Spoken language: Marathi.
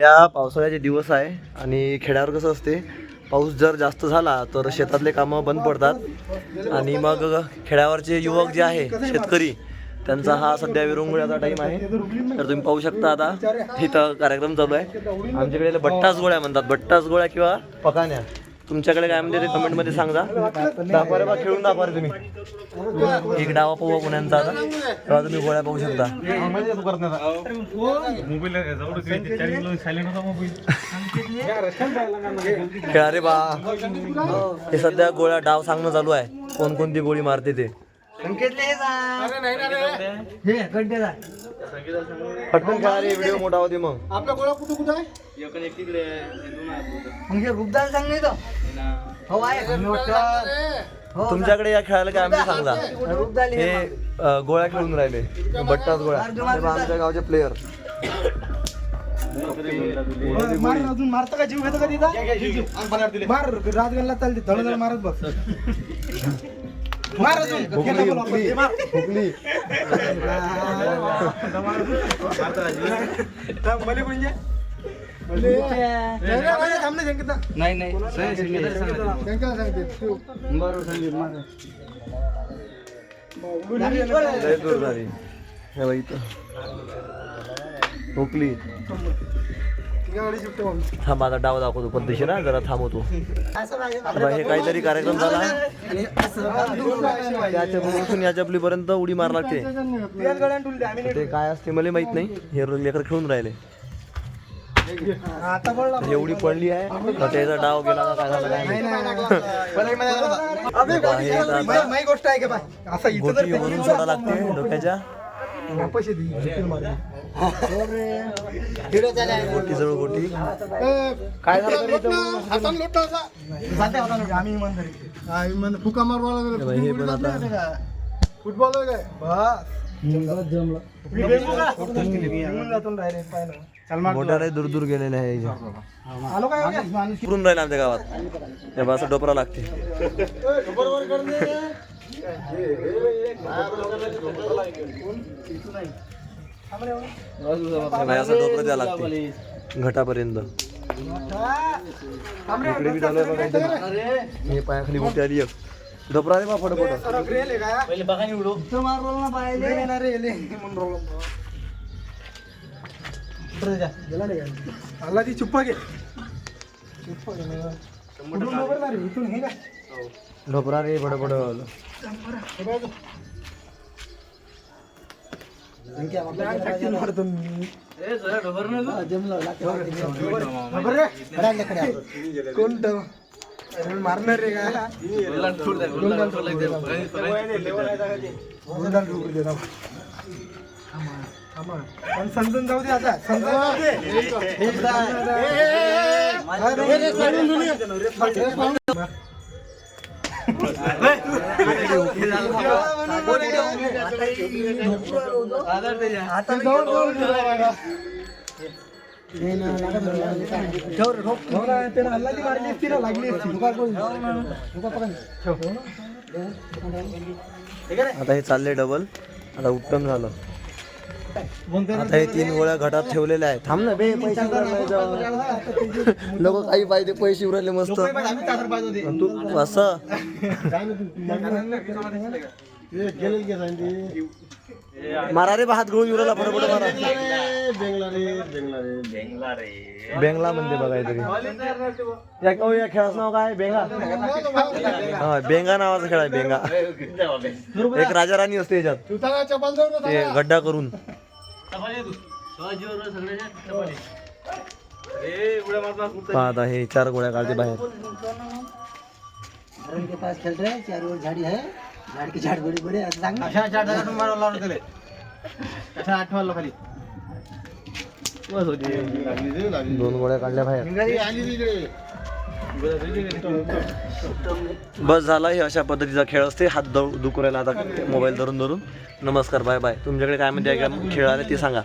या पावसाळ्याचे दिवस आहे आणि खेड्यावर कसं असते पाऊस जर जास्त झाला तर शेतातले कामं बंद पडतात. आणि मग खेड्यावरचे युवक जे आहे शेतकरी त्यांचा हा सध्या विरंगुळ्याचा टाईम आहे. तर तुम्ही पाहू शकता आता इथं कार्यक्रम चालू आहे. आमच्याकडे बट्टास गोळ्या म्हणतात. बट्टास गोळ्या किंवा पकाण्या. तुमच्याकडे काय म्हणते ते कमेंटमध्ये सांगा. दाखवा रे बा खेळून दाखवा रे तुम्ही. एक डावा पाहू पुण्यांचा आता. तेव्हा तुम्ही गोळ्या पाहू शकता. खेळा रे बा. हे सध्या गोळ्या डाव सांगणं चालू आहे. कोणकोणती गोळी मारते ते? पटकन खेळा रे व्हिडिओ मोठा होते मग. आपला गोळा कुठं कुठं आहे? तुमच्याकडे या खेळायला काय आमचे सांगा हे अ, गोळ्या खेळून राहिले. बट्टाच गोळ्या. हे बा आमच्या गावचे प्लेयर मार अजून. मारता का जीव घेतो का तिथं? मार राजगणला चालते. धड धड मारत बस. मार अजून हुकली हुकली हुकली मले म्हणजे थांबले संगीता नाही नाही संकेतला सांगते तू. लय दूर झाली हे बघ इथं थांब आता डाव दाखवतो पद्धतशीर ना जरा थांबवतो हे काहीतरी कार्यक्रम झाला. त्या चपलीपासून या चपलीपर्यंत उडी मार लागते. ते काय असते मला माहीत नाही. हे लेकर खेळून राहिले. ठुलते. आता पडला एवढी पडली आहे. त्याचा डाव गेला काय झालं काय हे गोष्ट आहे का? लागते डोक्याच्या. पैसे. गोटी जवळ काय झालं आम्ही इमानदारी. हा, फुका. हे हे फुटबॉल आहे काय दूर दूर गेलेले आहे हो पुरून राहिला आमच्या गावात हे डोपरा लागते असं डोपरं द्यावं लागते घटापर्यंत. इकडे बी चालू आहे बघा हे पायाखाली मोठी आली एक. डोपरा रे बा फोटो ना म्हणून गेला नाही का? ती चुप्पा घे. चुप्पा घे हे? डोपरा रे बड बड हे. हा? कोण मारणार रे. पण समजून जाऊ दे आता समजून जाऊ दे आता हे ना, असती ना, लागली असती. आता हे चालले डबल आता उत्तम झालं आता हे तीन गोळ्या घटात ठेवलेल्या आहेत. थांब ना बे पैसे लोक काही पाहिजे पैसे उरले मस्त. तू असं. मारा रे बा हात गळून उराला फटाफट मारा. बेंगला रे, बेंगला म्हणते बघा काहीतरी. या ओ, या खेळाचं नाव काय? बेंगा. हा बेंगा नावाचा खेळ आहे बेंगा. एक राजा राणी असते याच्यात. ते गड्डा करून. पाहत आहे चार गोळ्या काढते बाहेर पास झाड़ी झाड़ झाड़ अशा लावलं त्याले. अशा आठवायला खाली दोन गोळ्या काढल्या बाहेर आली तिकडे बस झाला हे अशा पद्धतीचा खेळ असते. हात दु दुखरायला आता मोबाईल धरून धरून. नमस्कार बाय बाय. तुमच्याकडे काय म्हणते आहे का? खेळ आले ते सांगा.